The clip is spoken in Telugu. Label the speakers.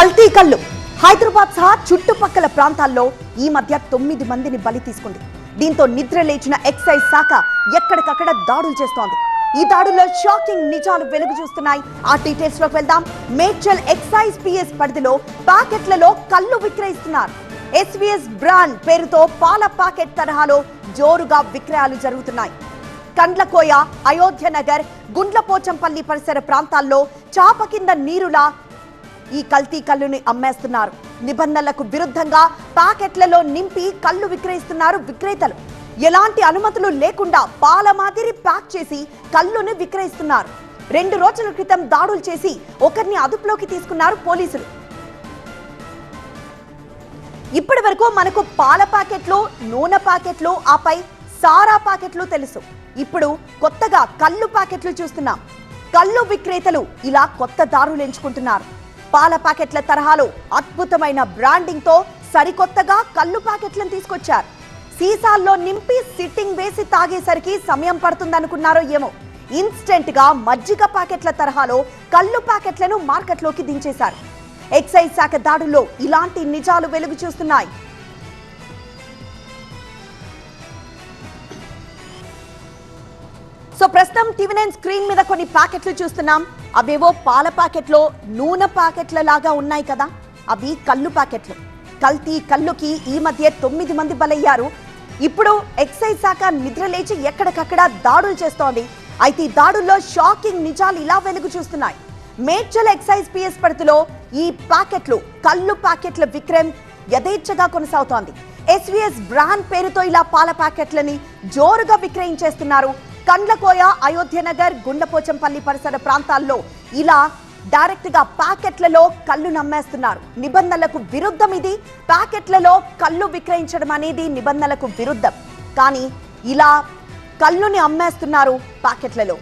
Speaker 1: కల్తీ కళ్ళు. హైదరాబాద్ సహా చుట్టుపక్కల ప్రాంతాల్లో ఈ మధ్య తొమ్మిది మందిని బలి తీసుకుంది. దీంతో నిద్ర లేచిన ఎక్సైజ్ శాఖ ఎక్కడికక్కడ దాడులు చేస్తోంది. ఈ దాడుల్లో షాకింగ్ నిజాలు వెలుగు చూస్తున్నాయి. ఆ డీటెయిల్స్లోకి వెళ్దాం. మేడ్చల్ ఎక్సైజ్ పిఎస్ పరిధిలో ప్యాకెట్లలో కళ్ళు విక్రయిస్తున్నారు. ఎస్విఎస్ బ్రాండ్ పేరుతో పాల ప్యాకెట్ తరహాలో జోరుగా విక్రయాలు జరుగుతున్నాయి. కండ్లకోయ అయోధ్య నగర్ గుండ్లపోచంపల్లి పరిసర ప్రాంతాల్లో చాప కింద నీరులా ఈ కల్తీ కల్లుని అమ్మేస్తున్నారు. నిబంధనలకు విరుద్ధంగా ప్యాకెట్లలో నింపి కళ్ళు విక్రయిస్తున్నారు విక్రేతలు. ఎలాంటి అనుమతులు లేకుండా పాల మాదిరి ప్యాక్ చేసి కళ్ళుని విక్రయిస్తున్నారు. రెండు రోజుల క్రితం దాడులు చేసి ఒకరిని అదుపులోకి తీసుకున్నారు పోలీసులు. ఇప్పటి వరకు మనకు పాల ప్యాకెట్లు నూనె ప్యాకెట్లు ఆపై సారా ప్యాకెట్లు తెలుసు. ఇప్పుడు కొత్తగా కళ్ళు ప్యాకెట్లు చూస్తున్నాం. కళ్ళు విక్రేతలు ఇలా కొత్త దారులు ఎంచుకుంటున్నారు. పాల ప్యాకెట్ల తరహాలో అద్భుతమైన బ్రాండింగ్తో సరికొత్తగా కళ్ళు ప్యాకెట్లను తీసుకొచ్చారు. సీసాల్లో నింపి సిట్టింగ్ వేసి తాగేసరికి సమయం పడుతుందనుకున్నారో ఏమో. ఇన్స్టెంట్గా మజ్జిగ ప్యాకెట్ల తరహాలో కళ్ళు ప్యాకెట్లను మార్కెట్లోకి దించేశారు. ఎక్సైజ్ శాఖ దాడుల్లో ఇలాంటి నిజాలు వెలుగు చూస్తున్నాయి. సో ప్రస్తుతం టీవీ నైన్ స్క్రీన్ మీద కొన్ని ప్యాకెట్లు చూస్తున్నాం. అవేవో పాల ప్యాకెట్లో నూనె ప్యాకెట్ల లాగా ఉన్నాయి కదా. అవి కళ్ళు ప్యాకెట్లు. కల్తీ కళ్ళుకి ఈ మధ్య తొమ్మిది మంది బలయ్యారు. ఇప్పుడు ఎక్సైజ్ శాఖ నిద్ర లేచి ఎక్కడికక్కడ దాడులు చేస్తోంది. అయితే ఈ దాడుల్లో షాకింగ్ నిజాలు ఇలా వెలుగు చూస్తున్నాయి. మేడ్చల్ ఎక్సైజ్ పిఎస్ పరిధిలో ఈ ప్యాకెట్లు కళ్ళు ప్యాకెట్ల విక్రయం యథేచ్ఛగా కొనసాగుతోంది. ఎస్విఎస్ బ్రాండ్ పేరుతో ఇలా పాల ప్యాకెట్లని జోరుగా విక్రయించేస్తున్నారు. కండ్లకోయ అయోధ్యనగర్ గుండపోచంపల్లి పరిసర ప్రాంతాల్లో ఇలా డైరెక్ట్గా ప్యాకెట్లలో కళ్ళు నమ్మేస్తున్నారు. నిబంధనలకు విరుద్ధం ఇది. ప్యాకెట్లలో కళ్ళు విక్రయించడం అనేది నిబంధనలకు విరుద్ధం. కానీ ఇలా కళ్ళుని అమ్మేస్తున్నారు ప్యాకెట్లలో.